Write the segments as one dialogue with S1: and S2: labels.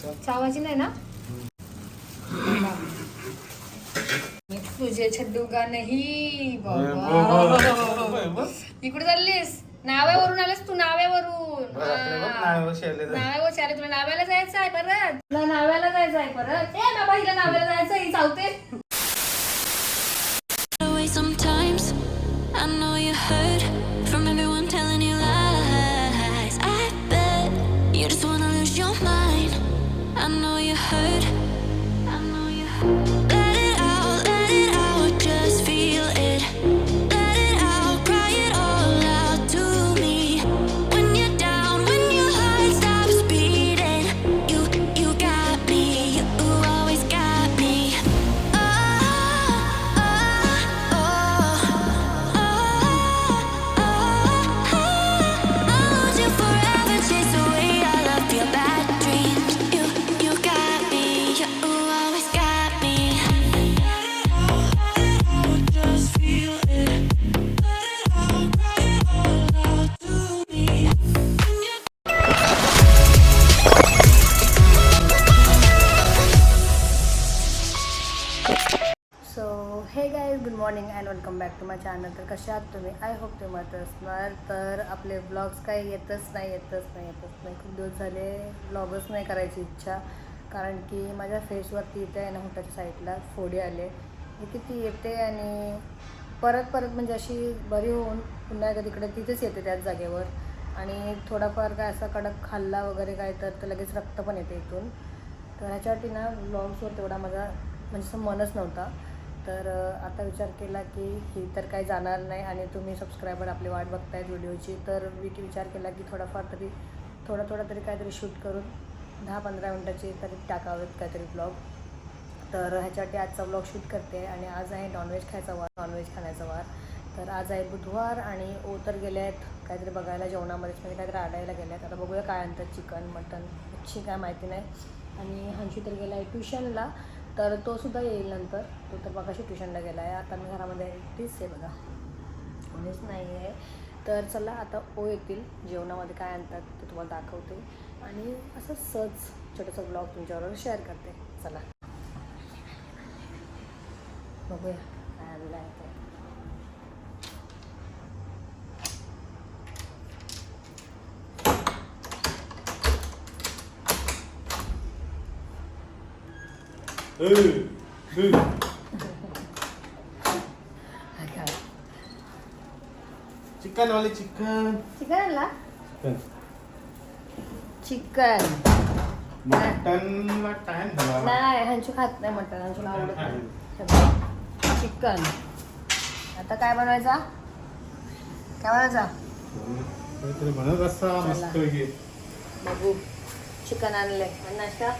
S1: चावायची नाही ना? तुझे छड्डू का नाही? बाबा. इकडे चाललीस? नाव्यावरून आलीस तू नाव्यावरून. नाव्यावर चालेल तुला नाव्याला जायचं आहे परत. तुला नाव्याला जायचं आहे परत. ए बाबा हिला नाव्याला जायचं आहे, ही चावते. कशा आहात तुम्ही? आय होप ते मत असणार तर आपले ब्लॉग्स काही येतच नाही येतच नाही येतच नाही. खूप दिवस झाले ब्लॉगच नाही करायची इच्छा. कारण की माझ्या फेसवरती इथे आहे ना होटाच्या साईडला फोडी आले. इथे ती येते आणि परत परत म्हणजे अशी बरी होऊन पुन्हा एकदा तिकडे तिथेच येते त्याच जागेवर. आणि थोडाफार काय असा कडक खाल्ला वगैरे काय तर लगेच रक्त पण येते इथून. तर ह्याच्यासाठी ना ब्लॉग्सवर तेवढा माझा म्हणजे असं मनच नव्हता. तर आता विचार केला की ही तर काही जाणार नाही आणि तुम्ही सबस्क्रायबर आपली वाट बघतायत व्हिडिओची तर मी की विचार केला की थोडाफार तरी थोडा थोडा तरी काहीतरी शूट करून दहा पंधरा मिनटाचे तरी टाकावेत काहीतरी ब्लॉग तर ह्याच्यासाठी आजचा ब्लॉग शूट करते आणि आज आहे नॉनव्हेज खायचा वार नॉनव्हेज खाण्याचा वार. तर आज आहे बुधवार आणि ओ तर गेले आहेत काहीतरी बघायला जेवणामध्येच म्हणजे काहीतरी आडायला गेले आहेत. आता बघूया काय आणतात चिकन मटन मच्छी काय माहिती नाही. आणि हंशी तर गेला आहे ट्युशनला. तर तो सुद्धा येईल नंतर. तो तर बघाशी ट्युशनला गेला आहे आता मी घरामध्ये एकटीच आहे बघा. कोणीच नाही आहे तर चला आता ओ येतील. जेवणामध्ये काय आणतात ते तुम्हाला दाखवते. आणि असं सहज छोटंसं ब्लॉग तुमच्याबरोबर शेअर करते. चला. बघूया. काय आणलं आहे
S2: चिकन वाले चिकन
S1: चिकन आणला चिकन
S2: मटन टाइम झाला
S1: नाही हंचू खात नाही मटण हंचूला आवडत नाही चिकन आता काय बनवायचा काय बनवायचा
S2: काहीतरी बनत असता मस्त
S1: बघू चिकन आणले आणि नाश्ता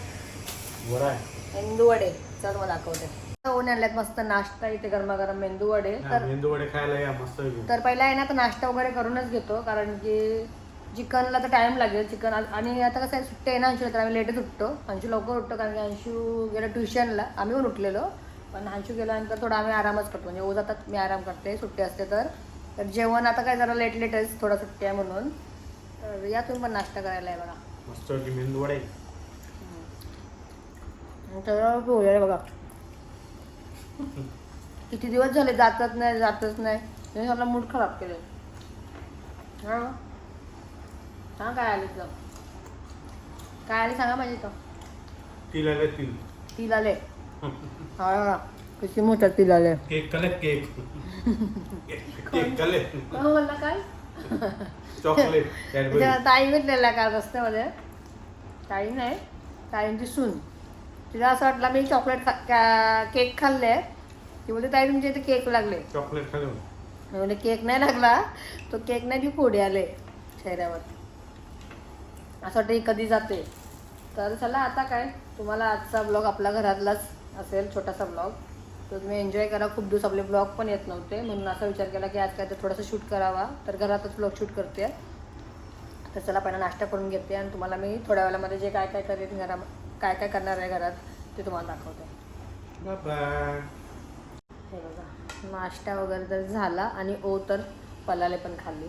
S2: बरं आहे
S1: मेंदू वडे चल मला दाखवते. ओन आणल्यात मस्त नाश्ता इथे गरमागरम मेंदू वडे तर
S2: मेंदू वडे खायला या मस्त
S1: तर पहिला आहे ना तर नाश्ता वगैरे करूनच घेतो कारण की चिकनला तर टाइम लागेल. चिकन आणि आता कसं आहे सुट्टे आहे ना अंशूला तर आम्ही लेटच उठतो. अंशू लवकर उठतो कारण की अंशू गेला ट्युशनला आम्ही पण उठलेलो पण अंशू गेल्यानंतर थोडा आम्ही आरामच करतो. म्हणजे ओ जातात मी आराम करते सुट्टी असते तर. तर जेवण आता काय जरा लेट लेटच थोडा सुट्टी आहे म्हणून. तर या तुम्ही पण नाश्ता करायला आहे बघा.
S2: मस्त मेंदू वडे
S1: पोळ्या आहे बघा. किती दिवस झाले जातच नाही जातच नाही. आपला मूड खराब केले हा? सांग काय आले तुझं काय आले सांगा माझी तर
S2: तिल आले तिल
S1: तिल आले. हा हा किती मोठा तिल आले.
S2: केक कले केक. केक कले
S1: बोलला काय
S2: चॉकलेट
S1: ताई भेटलेला काल रस्त्यामध्ये. ताई नाही. ताईंची सून. तिला असं वाटलं मी चॉकलेट केक खाल्ले ती बोलते ताई तुमच्या इथे केक लागले.
S2: चॉकलेट खालो
S1: मी म्हणजे केक नाही लागला. तो केक नाही ती फोडी आले चेहऱ्यावर. असं वाटतं ही कधी जाते? तर चला आता काय? तुम्हाला आजचा ब्लॉग आपल्या घरातलाच असेल छोटासा ब्लॉग तर तुम्ही एन्जॉय करा. खूप दिवस आपले ब्लॉग पण येत नव्हते. म्हणून असा विचार केला की आज काय तर थोडंसं शूट करावा. तर घरातच ब्लॉग शूट करते. तर चला पहिला नाश्ता करून घेते आणि तुम्हाला मी थोड्या वेळामध्ये जे काय काय करेन घरा काय काय करणार आहे घरात ते तुम्हाला दाखवते. हे बघा नाश्ता वगैरे तर झाला आणि ओ तर पलाले पण खाल्ली.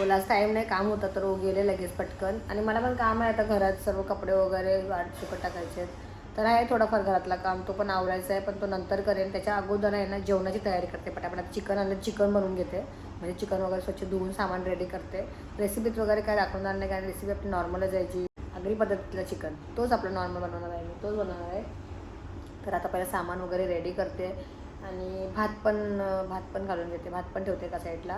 S1: ओलाच टाईम नाही काम होतं तर ओ गेले लगेच पटकन. आणि मला पण काम आहे आता घरात सर्व कपडे वगैरे वाट सुकट टाकायचे आहेत. तर आहे थोडंफार घरातला काम तो पण आवडायचा आहे पण तो नंतर करेन. त्याच्या अगोदर आहे ना जेवणाची तयारी करते पटापट. चिकन आणलं चिकन बनवून घेते. म्हणजे चिकन वगैरे स्वच्छ धुवून सामान रेडी करते. रेसिपीत वगैरे काय दाखवणार नाही कारण रेसिपी आपली नॉर्मलच जायची आगरी पद्धतीतलं चिकन तोच आपलं नॉर्मल बनवणार आहे मी तोच बनवणार आहे. तर आता पहिलं सामान वगैरे रेडी करते आणि भात पण भात पण घालून घेते भात पण ठेवते एका साईडला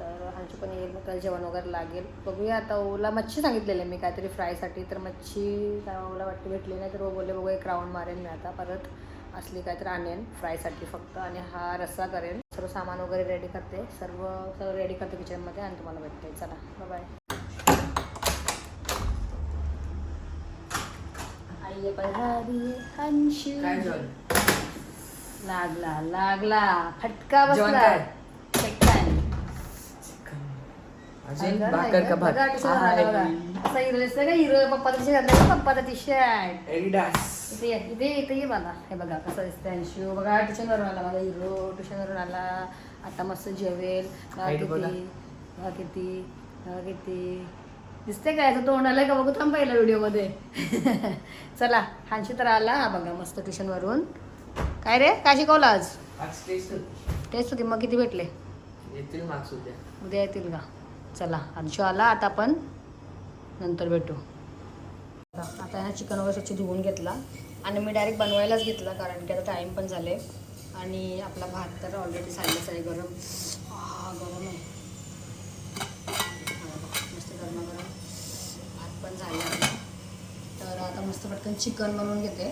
S1: तर आमची पण येईल मग त्याला जेवण वगैरे लागेल. बघूया आता ओला मच्छी सांगितलेली आहे मी काहीतरी फ्रायसाठी तर मच्छी काय ओला वाटते भेटली नाही तर ओ बोलले बघू एक राऊंड मारेन मी आता परत. असली काहीतरी आणेन फ्रायसाठी फक्त आणि हा रस्सा करेन. सर्व सामान वगैरे रेडी करते सर्व सर्व रेडी करते किचनमध्ये आणि तुम्हाला भेटते. चला बाय आई पधारी हंशी
S3: काय झालं
S1: लागला लागला. फटका
S3: जेवण
S1: बसला.
S3: काय?
S1: चटकन.
S3: अजून
S1: ऐका ना,
S3: भाकर
S1: ऐका.
S3: का भात?
S1: बघा झालं बघा. असा हिरो दिसतोय का हिरो पप्पा टी शर्ट घातलं पप्पाचा टी शर्ट
S3: एडिडास.
S1: इथे ये, इथे इथे ये मला हे बघा कसं दिसतंय अंशू. बघा ट्युशनवरून आला माझा हिरो ट्युशनवरून आला. आता मस्त जेवेल. बघा
S3: Height
S1: किती.
S3: बघा
S1: किती. बघा किती. दिसते काय याचं तोंड आलंय का? बघू थांब पहिला व्हिडिओमध्ये. चला हांशी तर आला. हा बघा मस्त ट्युशनवरून. काय रे? काय शिकवलं आज?
S3: टेस्ट होती.
S1: तेच होती. मग किती भेटले?
S3: उद्या.
S1: येतील का? चला अंशू आला. आता आपण नंतर भेटू. आता ह्या चिकन वगैरे स्वच्छ धुवून घेतला. आणि मी डायरेक्ट बनवायलाच घेतला कारण की आता टाईम पण झाले. आणि आपला भात तर ऑलरेडी सांगितलं आहे गरम. आ, गरम आहे. हा मस्त गरमागरम. झालं तर आता मस्त पटकन चिकन बनवून घेते.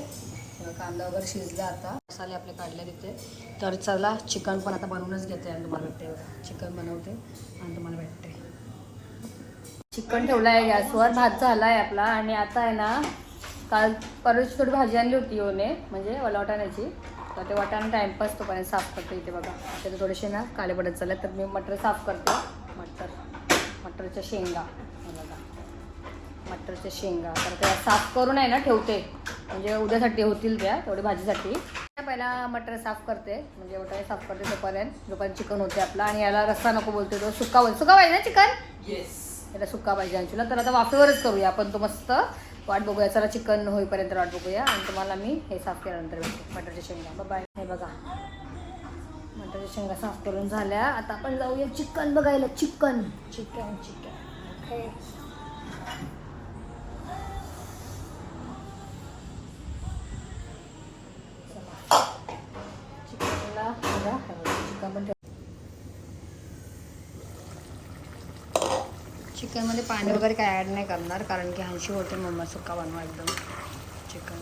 S1: कांदा वगैरे शिजला आता. मसाले आपले काढले तिथे. तर चला चिकन पण आता बनवूनच घेते आणि तुम्हाला भेटते चिकन बनवते आणि तुम्हाला भेटते. चिकन ठेवलं आहे गॅसवर. भात झाला आहे आपला. आणि आता आहे ना काल परवाची थोडी भाजी आणली होती योने म्हणजे मला वाटाण्याची तर ते वाटाणा टाईमपास तोपर्यंत साफ करते इथे बघा. त्याचे थोडेसे ना काले पडत चालले तर मी मटर साफ करते. मटर. मटरच्या शेंगा. मटरच्या शेंगा. तर त्या साफ करून आहे ना ठेवते. म्हणजे उद्यासाठी होतील त्या तेवढी भाजीसाठी. पहिला मटर साफ करते. म्हणजे वटाणे साफ करते तोपर्यंत. जोपर्यंत चिकन होते आपला. आणि याला रस्सा नको बोलते तो. सुका बोल. सुका पाहिजे ना चिकन?
S3: येस
S1: याला सुका पाहिजे अंशूला तर आता वाफेवरच करूया आपण. तो मस्त वाट बघूया. चला चिकन होईपर्यंत वाट बघूया. आणि तुम्हाला मी हे साफ केल्यानंतर भेटते. मटरच्या शेंगा. बाय हे बघा. मटरच्या शेंगा साफ करून झाल्या. आता आपण जाऊया चिकन बघायला. चिकन. चिकन चिकन ओके ठेवा चिकन पण ठेवा चिकनमध्ये पाणी वगैरे काय ॲड नाही करणार कारण की हंशी होते मम्मा सुका बनवा एकदम. चिकन.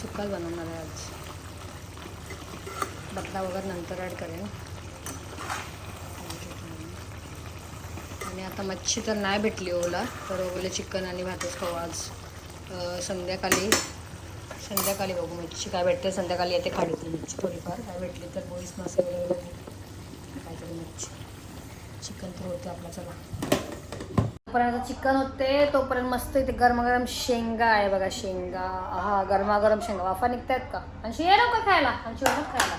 S1: सुकाच बनवणार आहे आज. बकरा वगैरे नंतर ॲड करेन. आणि आता मच्छी तर नाही भेटली ओला तर ओले चिकन आणि भातच खाऊ आज. संध्याकाळी. संध्याकाळी बघू मच्छी काय भेटते संध्याकाळी येते खाली. मच्छी थोडीफार. काय भेटली तर बोईस मासे वगैरे काहीतरी मच्छी चिकन तर होते आपला चला. तोपर्यंत चिकन होते तोपर्यंत मस्त इथे गरमागरम शेंगा आहे बघा शेंगा. हा गरमागरम शेंगा. वाफा निघतायत का? आणि ये नको खायला. आणि शेंगा खायला.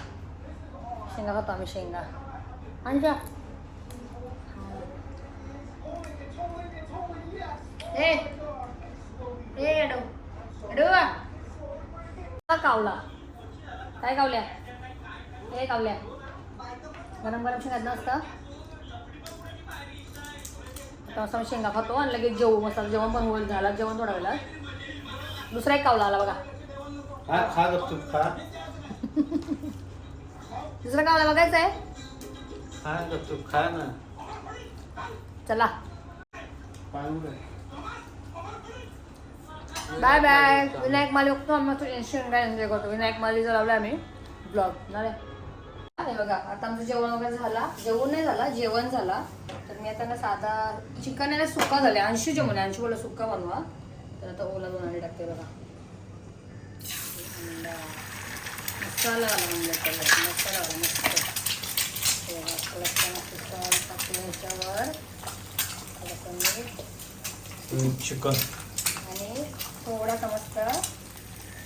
S1: शेंगा खातो आम्ही शेंगा. आणजा ए ए अडो अडो कावला. काय कावल्या ए कावल्या गरम गरम शेंगा नसतं आता असं शेंगा खातो आणि लगेच जेवू मस्त जेवण पण होईल झाला जेवण थोडा वेळात. दुसरा एक कावला आला बघा.
S2: खा खा गपचूप खा.
S1: दुसरा कावला बघायचा आहे.
S2: खा गपचूप खा ना.
S1: चला.
S2: पाणी.
S1: बाय बाय विनायक माली बघतो आम्ही तो शेंगा एन्जॉय करतो विनायक मालीचा लावला आम्ही ब्लॉग ना रे हे बघा आता आमचं जेवण वगैरे झाला जेवण नाही झाला जेवण झाला तर मी आता ना साधा चिकन आहे ना सुका झाले अंशू जेवण आहे अंशू बोला सुका बनवा तर आता ओला दोन अंडे टाकते बघा. मसाला मसाला आला मस्त बघा, थोडासा मसाला ह्याच्यावर
S2: हम्म, चिकन
S1: आणि थोडासा मस्त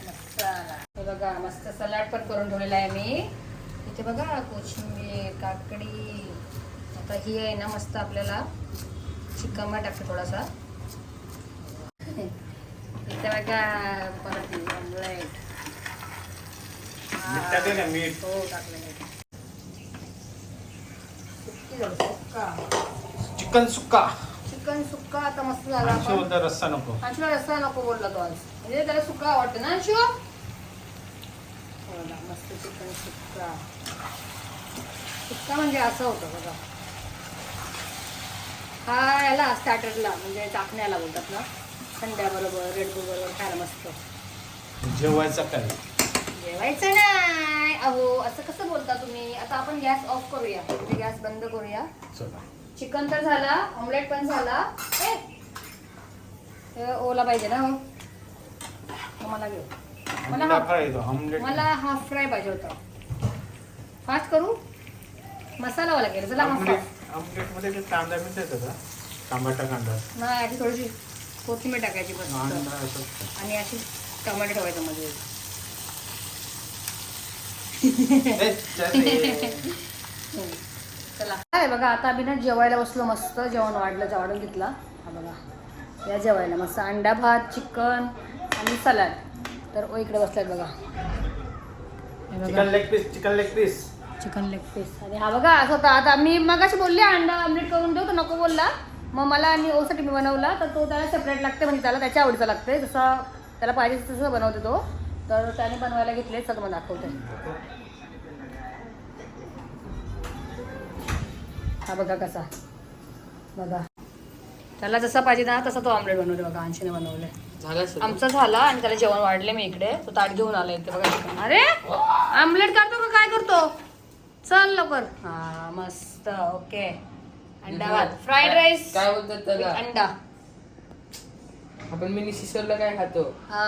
S1: मसाला हे बघा मस्त सलाड पण करून ठेवलेला आहे. मी इथे बघा कोशिंबीर काकडी आता ही आहे ना मस्त आपल्याला चिकन टाकते थोडासा इथे बघा परत ऑमलेट
S2: मीठ
S1: हो टाकलं सुक्का.
S2: चिकन सुक्का.
S1: चिकन सुक्का आता मस्त झाला
S2: अशी
S1: आपण.
S2: बोलता रस्सा नको.
S1: अंशूला रस्सा नको बोलला तो आज. म्हणजे त्याला सुक्का आवडतं ना अंशू? मस्त चिकन सुक्का. सुक्का म्हणजे असं होतं बघा. हा याला स्टार्टरला म्हणजे टाकण्याला बोलतात ना. संध्याबरोबर रेड बुल बरोबर खायला मस्त.
S2: जेवायचा काय?
S1: जेवायचं नाही. अहो असं कसं बोलता तुम्ही? आता आपण गॅस ऑफ करूया. म्हणजे गॅस बंद करूया.
S2: चला.
S1: चिकन तर झाला ऑमलेट पण झाला. ओला पाहिजे ना हो. मला घेऊ. मला हा- हाफ फ्राय पाहिजे होता. फास्ट करू? मसालावाला केलं चला हाफ
S2: ऑमलेट ऑमलेटमध्ये ते कांदा मिळत येतं का टमाटा कांदा.
S1: नाही थोडीशी कोथिंबीर टाकायची बस आणि अशी टमाटे ठेवायचं मध्ये. चला. काय बघा आता आम्ही ना जेवायला बसलो मस्त. जेवण वाढलं वाढून घेतला. हा बघा. या जेवायला. मस्त अंडा भात चिकन आणि सलाड. तर ओ इकडे बसलाय बघा.
S2: Chicken leg piece chicken leg piece.
S1: Chicken leg piece. आणि हा बघा असं होता. आता मी मगाशी बोलले अंडा आमलेट करून देऊ तर नको बोलला. मग मला आणि ओसाठी मी बनवला तर तो त्याला सेपरेट लागते म्हणजे त्याला त्याच्या आवडीचा लागते. जसं त्याला पाहिजे तसं बनवते तो. तर त्याने बनवायला घेतले मग दाखवते. हा बघा कसा. बघा. त्याला जसा पाहिजे ना तसा तो ऑमलेट बनवले बघा अंशीने बनवले आमचं झाला आणि त्याला जेवण वाढले मी इकडे. तो ताट घेऊन आला इथे बघा. अरे! आमलेट करतो का? काय करतो? चल लवकर. हा मस्त. ओके. अंडा भात. फ्राईड राईस
S3: काय बोलतात त्याला?
S1: अंडा.
S3: आपण मिनी सिसरला काय खातो?
S1: हा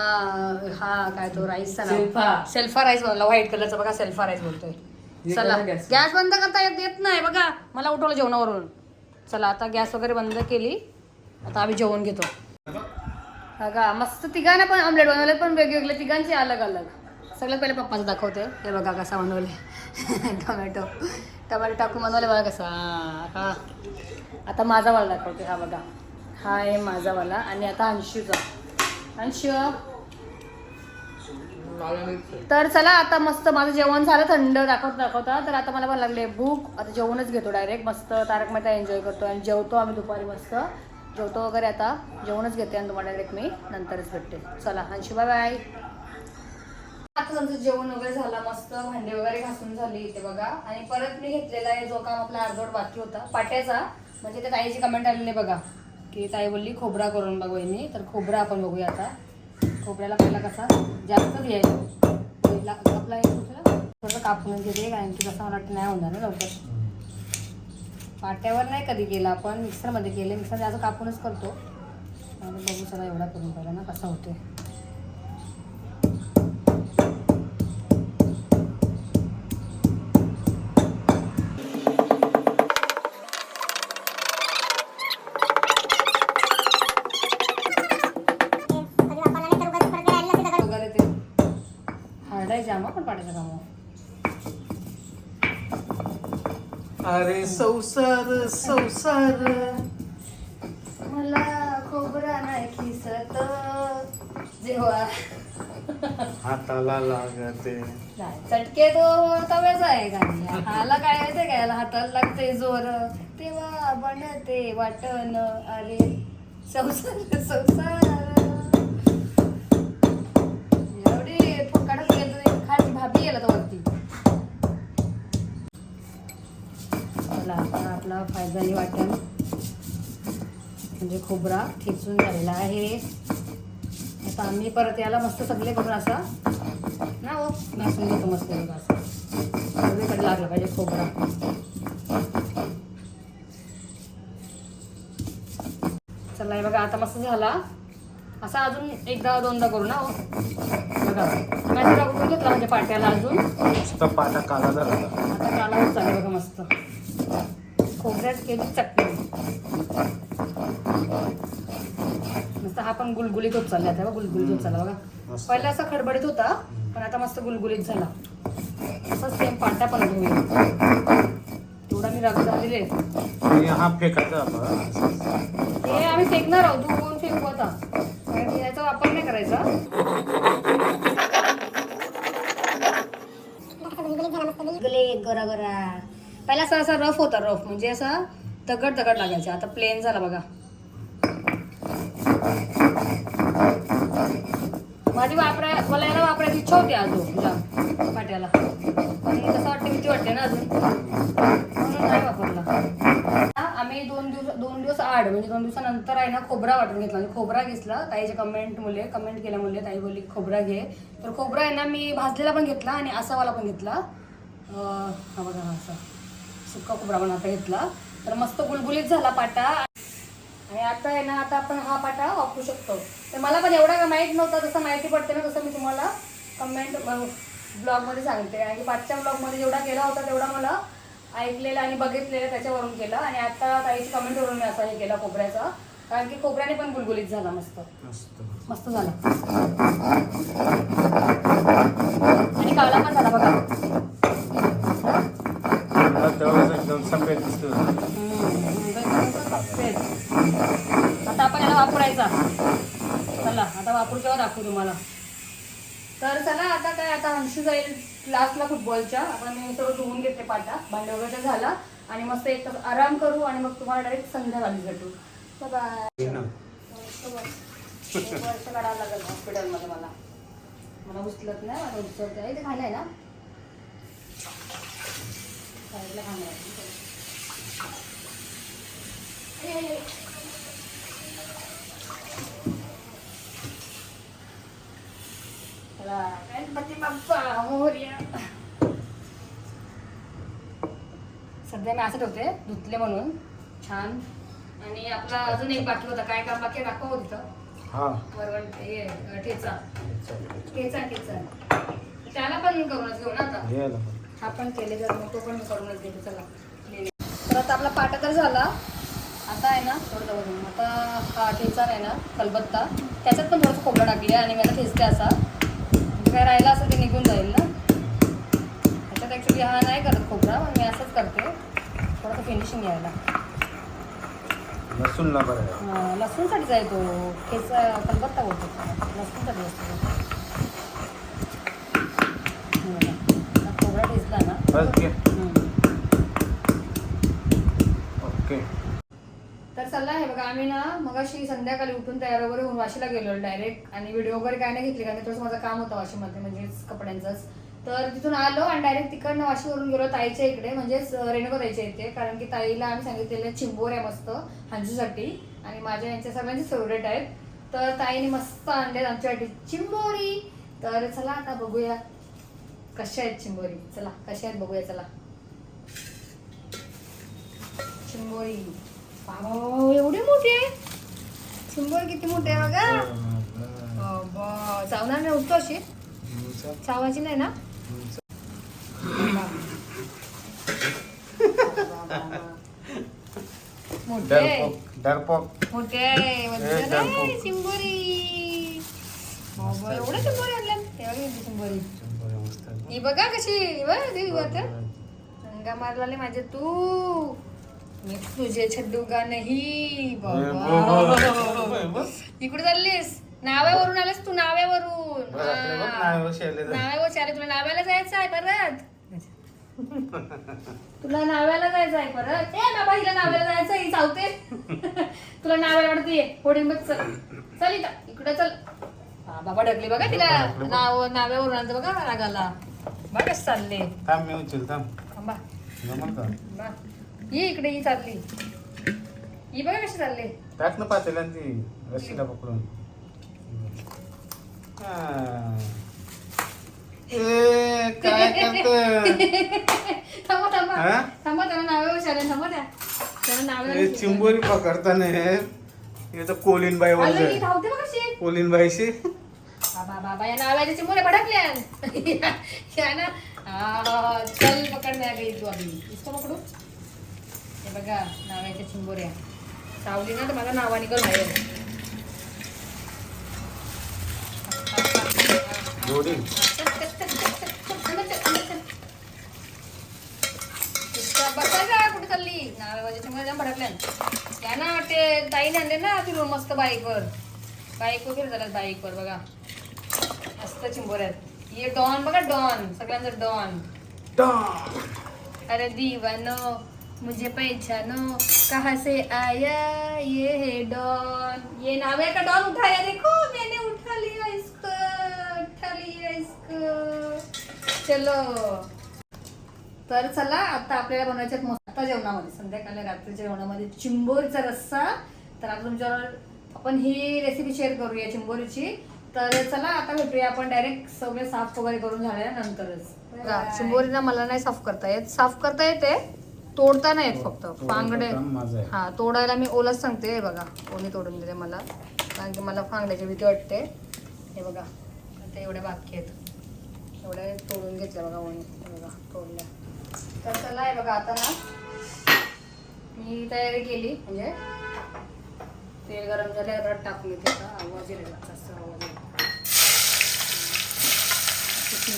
S1: हा काय तो राईस
S3: सेल्फा.
S1: सेल्फा राईस बनवला व्हाईट कलरचा बघा सेल्फा राईस बोलतोय. चला. गॅस बंद. करता येत येत नाही बघा. मला उठवलं जेवणावरून. चला आता गॅस वगैरे बंद केली. आता आम्ही जेवण घेतो. बघा मस्त तिघांना पण ऑमलेट बनवले पण वेगवेगळे तिघांचे अलग अलग. सगळ्यात पहिले पप्पाचं दाखवते. हे बघा कसा बनवले टोमॅटो. टोमॅटो टाकून बनवले बघा कसा. हा. आता माझा वाला दाखवते. हा बघा. हा आहे माझावाला आणि आता अंशूचा. अंशू तर चला आता मस्त माझं जेवण झालं थंड दाखवत दाखवता. तर आता मला पण लागले भूक. आता जेवणच घेतो डायरेक्ट मस्त तारक मेहता एन्जॉय करतो आणि जेवतो आम्ही दुपारी मस्त. जेवतो वगैरे आता. जेवणच घेते आणि तुम्हाला डायरेक्ट मी नंतरच भेटते. चला अंशू बाय बाय आता समजा जेवण वगैरे झालं मस्त. भांडे वगैरे घासून झाली इथे बघा. आणि परत मी घेतलेला आहे जो काम आपला अर्धवट बाकी होता पाट्याचा. म्हणजे त्या ताईची कमेंट आलेली बघा. की ताई बोलली खोबरा करून बघू मी तर खोबरा आपण बघूया आता. खोबऱ्याला पहिला कसा? जास्त घ्यायचा. पहिला आपला एक दुसरा. थोडं कापून घेते कारण की कसं मला वाटतं नाही होणार ना लवकर. पाट्यावर नाही कधी केला आपण मिक्सरमध्ये केले. मिक्सर असं कापूनच करतो. आणि बघू चला एवढा करून पहिला ना कसा होते
S2: संसार संसार.
S1: मला खोबरा नाही खिसत जेव्हा
S2: हाताला लागते.
S1: चटके तो तव्याचा आहे गाणी हाला काय माहितीये का याला हाताला लागते जोर. तेव्हा बनते वाटण. अरे संसार संसार. एवढी फुकाडच गेलं खाली भाभी गेला तो वरती. आपला फायदानी वाटण म्हणजे खोबरा ठेचून झालेला आहे. आता आम्ही परत याला मस्त सगळे करून असा. ना हो? घासून घेतो मस्त बघा असं. सगळीकडे लागला पाहिजे खोबरा. चला बघा आता मस्त झाला. असा अजून एकदा दोनदा करू ना हो? बघा. घेतला म्हणजे पाट्याला अजून.
S2: पाटा काला झाला.
S1: आता कालावून चालू बघा मस्त. खोबऱ्यात केली चटणी. मस्त हा पण गुलगुलीत होत चालला आता बघा, गुलगुलीत होत चालला बघा. पहिला असा खडबडीत होता पण आता मस्त गुलगुलीत झाला. असं सेम पाट्या पण होईल तेवढा मी आम्ही रग झालेले आहेत.
S2: आणि हा फेकायचा
S1: हे आम्ही फेकणार आहोत धुवून फेकू आता? याचा वापर नाही करायचा. गले गरा गरा. पहिला असा असा रफ होता रफ म्हणजे असा दगड दगड लागायचा. आता प्लेन झाला बघा. माझी वापराय मला याला वापरायची इच्छा होती अजून तुझ्या पाट्याला पण कसं वाटते भीती वाटते ना अजून. म्हणून नाही वापरला. आम्ही दोन दिवस दोन दिवस आड म्हणजे दोन दिवसानंतर आहे ना खोबरा वाटून घेतला. म्हणजे खोबरा घेतला. ताईचे कमेंट मुले कमेंट केल्यामुळे ताई बोलली खोबरा घे. तर खोबरा आहे ना मी भाजलेला पण घेतला आणि असावाला पण घेतला. हा बघा असा. सुका खोबरा पण आता घेतला. तर मस्त गुलगुलीत झाला पाटा. आणि आता आहे ना आता आपण हा पाटा वापरू शकतो. तर मला पण एवढा माहीत नव्हता जसं माहिती पडते ना तसं मी तुम्हाला कमेंट ब्लॉगमध्ये सांगते. आणि पाचच्या ब्लॉगमध्ये जेवढा केला होता तेवढा मला ऐकलेलं आणि बघितलेलं त्याच्यावरून केलं. आणि आता ताईची कमेंटवरून मी असा हे केला खोबऱ्याचा. कारण की खोबऱ्याने पण गुलगुलीत झाला मस्त.
S2: मस्त
S1: झाला आणि काळा पण झाला बघा
S2: मला तेवढंच एकदम सफेद दिसतो
S1: आता आपण याला वापरायचा चला आता वापरू तेव्हा दाखवू तुम्हाला तर चला आता काय आता अंशू जाईल फुटबॉलच्या आपण मी सगळं धुवून घेते पाटा. भांडे वगैरे झाला. आणि मस्त एक तास आराम करू आणि मग तुम्हाला डायरेक्ट संध्याकाळी भेटू. बाय वर्ष काढावं लागेल हॉस्पिटलमध्ये मला. मला उचलत नाही मला उचलत. आहे ते आहे ना? साईडला खाणं आहे. सध्या मी असं ठेवते धुतले म्हणून. छान. आणि आपला अजून एक बाकी होता काय काम बाकी दाखव हो तिथं.
S2: हा.
S1: वरवण हे ठेचा. ठेचा ठेचा. त्याला पण करूनच घेऊ ना आता.
S2: हे
S1: पण केले जर मग तो पण करूनच देते चला. तर आता आपला पाटा तर झाला. आता आहे ना थोडं आता हा ठेचा आहे ना कलबत्ता. त्याच्यात पण थोडंसं खोबरं टाकले आणि मी आता ठेचते असा. म्हणजे काय राहिला असं ते निघून जाईल ना. त्याच्यात ॲक्च्युली हा नाही करत खोबरा पण मी असंच करते. थोडंसं फिनिशिंग यायला
S2: लसूण ना बरं आहे.
S1: हा, लसूणसाठीच आहे तो ठेचा कलबत्ता बोलतो. लसूणसाठी असतो तो. बघा. आता खोबरा ठेचला ना
S2: बस घे
S1: हम्म.
S2: ओके
S1: तर चला हे बघा आम्ही ना मगाशी संध्याकाळी उठून तयार वगैरे होऊन वाशीला गेलो डायरेक्ट आणि व्हिडिओ वगैरे काय नाही घेतली कारण थोडंसं माझं काम होतं वाशीमध्ये म्हणजेच कपड्यांचंच तर तिथून आलो आणि डायरेक्ट तिकडनं वाशीवरून गेलो ताईच्या इकडे. म्हणजेच रेणुका ताईच्या इथे. कारण की ताईला आम्ही सांगितलेलं चिंबोऱ्या मस्त हांजूसाठी. आणि माझ्या यांच्या सगळ्यांचे फेवरेट आहेत. तर ताईने मस्त आणले आमच्यासाठी चिंबोरी. तर चला आता बघूया कशा आहेत चिंबोरी. चला कशा आहेत बघूया चला. चिंबोरी. बाबा एवढी मोठी आहे? चिंबोरी किती मोठी आहे बघा. बाबा चावणार नाही उठतो अशी. चावायची नाही ना.
S2: डरपोक डरपोक.
S1: मोठे.
S2: डरपोक.
S1: चिंबोरी. बाबा एवढं चिंबोरी आणल्या तेव्हा किती चिंबोरी.
S2: मस्त आहे.
S1: ही बघा कशी बघ अंगा मारलाले माझे तू. मी तुझे छड्डू का नाही? बाबा. इकडे चाललीस? नाव्यावरून आलेस तू नाव्यावरून.
S2: बरं, बघ, आले
S1: आले तुला नाव्याला जायचं आहे परत. तुला नाव्याला जायचं आहे परत. ए बाबा हिला नाव्याला जायचं ही चावते तुला नाव्याला वाटते होडिंग बघ चल. चल इथं इकडे चल. हा बाबा ढकली बघा तिला. नाव नाव्यावरून आणतं बघा रागाला. बघ चालले.
S2: थांब मी उचल थांब.
S1: थांबा.
S2: जमल का?
S1: बा. ये इकडे ही चालली. ही बघा कशी चालले.
S2: टाक ना पातेला आणि ती रशीला पकडून. ए, काय करतोय?
S1: थांबा थांबा.
S2: हा?
S1: थांबा त्याला नावे विचारले थांबा त्या. त्याला नावे
S2: हे चिंबोरी पकडताना हे. हे तर कोलीनबाई
S1: आलं की
S2: वगैरे
S1: धावते बघ कशी
S2: कोलीनबाईशी.
S1: बाबा बाबा या नाव्याच्या चिमुरे भडकल्या या ना. आ, चल पकडण्या गई तू अभी इसको पकडू. हे बघा नाव्याच्या चिंबोऱ्या. सावली ना तर मला नावाने कर बाहेर. ना ते ताईने आणले ना फिरून मस्त बाईकवर. बघा. मस्त चिंबोऱ्यात. ये डॉन बघा डॉन सगळ्यांचं डॉन. अरे दीवानो मुझे पहचानो कहाँ से आया ये है डॉन? ये नाम है का डॉन? उठाया देखो चलो. तर चला आता आपल्याला बनवायच्यात मस्त जेवणामध्ये. संध्याकाळी रात्रीच्या जेवणामध्ये चिंबोरीचा रस्सा. तर आता तुमच्यावर आपण ही रेसिपी शेअर करूया चिंबोरीची. तर चला आता भेटूया आपण डायरेक्ट सगळे साफ वगैरे करून झाल्यानंतरच चिंबोरीना मला नाही साफ करता येत. साफ करता येते तोडता नाही येत फक्त. फांगडे. हा तोडायला मी ओलच सांगते हे बघा. ओली तोडून दिले मला. कारण की मला फांगड्याची भीती वाटते. हे बघा आता एवढ्या बाकी आहेत. एवढ्या तोडून घेतल्या बघा ओणी बघा तोडल्या तर चला आहे बघा आता ना मी तयारी केली म्हणजे तेल गरम झाले रट टाकून येते का आवाज येईल जास्त आवाज येईल.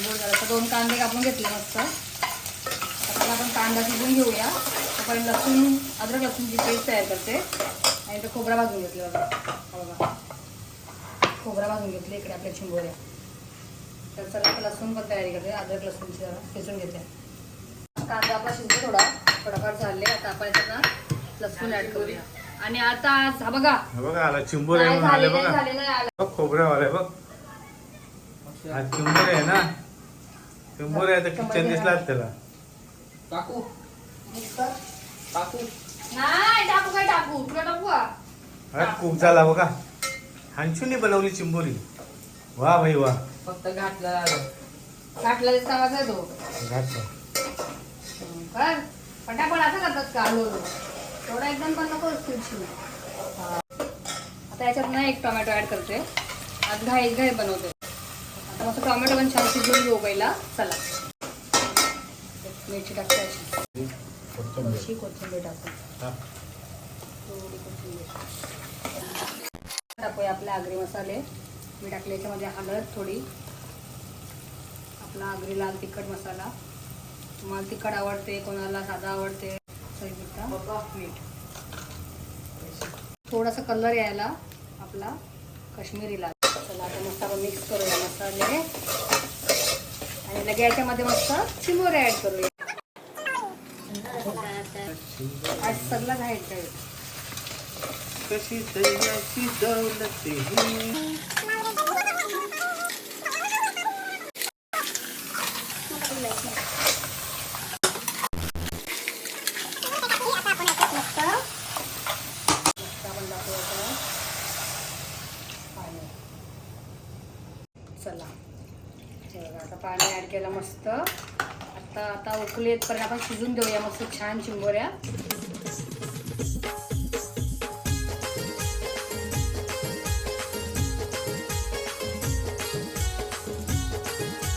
S1: झालं. तर दोन कांदे कापून घेतले मस्त. आता आपण कांदा शिजून घेऊया. आपण लसूण अद्रक लसूणची पेस्ट तयार करते आणि ते खोबरा भाजून घेतला बघा. बघा. खोबरा भाजून घेतले इकडे आपल्या चिंबोऱ्या. तर चला आता लसूण पण तयारी करते. अद्रक लसूणची जरा शिजून घेते. कांदा आपला शिजतो थोडा. थोडाफार झाले. आता आपण ना लसूण ऍड करूया. आणि आता हा बघा.
S2: हे बघा आला चिंबोरे म्हणून आले बघा.
S1: झाले नाही आलं.
S2: बघ हा चिंबोरे आहे ना? चिंबोरे आहे तर किचन दिसलाच त्याला.
S1: कर.
S3: काकू
S1: नाही टाकू काय टाकू? तुला टाकू?
S2: अरे खूप झाला बघा. हांचूनी बनवली चिंबोरी. वा भाई वा.
S3: फक्त घातलं झालं
S1: घातला आहे तो
S2: घातलं.
S1: कर. पटापट असं करतात का? हळूहळू. थोडा एकदम पण नको. हा. आता याच्यात ना एक टोमॅटो ऍड करते. आज घाई घाई बनवते. आता मस्त टोमॅटो पण छान शिजवून घेऊ पहिला. चला. मिरची टाकते अशी. थोडीशी कोथिंबीर टाकू. थोडी कोथिंबीर. टाकूया आपले आगरी मसाले. मी टाकले याच्यामध्ये हळद थोडी. आपला आगरी लाल तिखट मसाला. तुम्हाला तिखट आवडते कोणाला साधा आवडते मीठ थोडासा कलर यायला आपला काश्मीरी लाल. चला आता आपण मिक्स करूया मसाले. आणि लगे याच्यामध्ये मस्त चिमोरे ऍड करूया. आज सगळं आहे.
S2: कशी दौलत ही.
S1: आपण टाकूया आता पाणी चला हे बघा आता पाणी ॲड केलं परत आपण शिजून देऊया. मस्त छान चिंबोऱ्या.